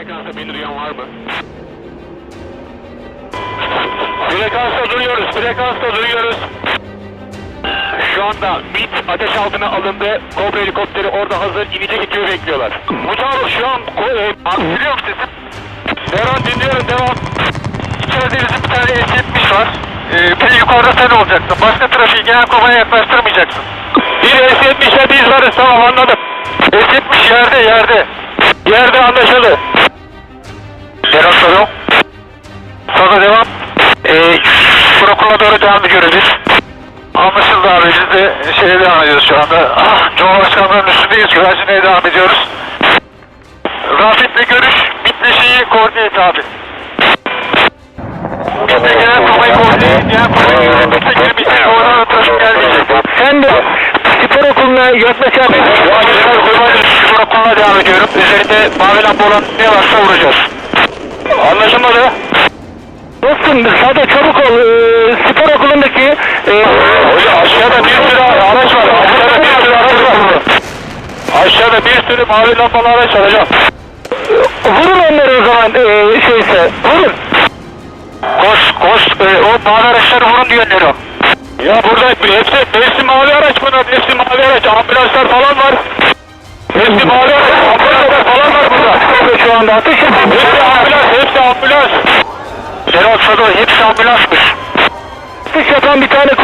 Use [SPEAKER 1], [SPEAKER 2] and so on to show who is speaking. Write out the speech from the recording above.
[SPEAKER 1] Frekansa beni duyan var mı? Frekansta duyuyoruz, frekansta duyuyoruz. Şu anda MIT ateş altına alındı. Kobra helikopteri orada hazır. inecek ekibi bekliyorlar. Mutabık şu an e, aksiliyor sesim. Devam dinliyorum devam. İçeride bizim bir tane S-70 var. Ee, yukarıda sen olacaksın. Başka trafiği genel kovaya yaklaştırmayacaksın. Bir S-70'le biz varız tamam anladım. S-70 yerde yerde. Yerde anlaşıldı. Devam soru. Sonra devam. Ee, Fırakula doğru devam ediyoruz biz. Anlaşıldı abi biz de şeye devam ediyoruz şu anda. Ah, Cumhurbaşkanlığının üstündeyiz. Güvercineye devam ediyoruz. Rafet'le görüş bitleşiği koordine et abi. Bitti genel kovayı koordine et. Genel kovayı yönetmekte girmişsin. Oradan da trafik gelmeyecek. Sen de spor okuluna yaklaş abi. Spor okuluna devam ediyorum. Üzerinde mavi lamba olan ne varsa vuracağız. Dostum sade çabuk ol. Ee, spor okulundaki e, Hocam aşağıda bir sürü araç var. Aşağıda bir sürü araç var. Aşağıda bir sürü mavi lambalı araç var hocam. Vurun onları o zaman e, şeyse. Vurun. Koş koş. E, o mavi araçları vurun diyor Nero. Ya burada hepsi, hepsi mavi araç bunlar. Hepsi mavi araç. Ambulanslar falan var. Hepsi mavi araç. Ambulanslar falan var burada. Şu anda ateş Hepsi ambulans. Hepsi ambulans. Serhat Sado hepsi ambulansmış. Atış yapan bir tane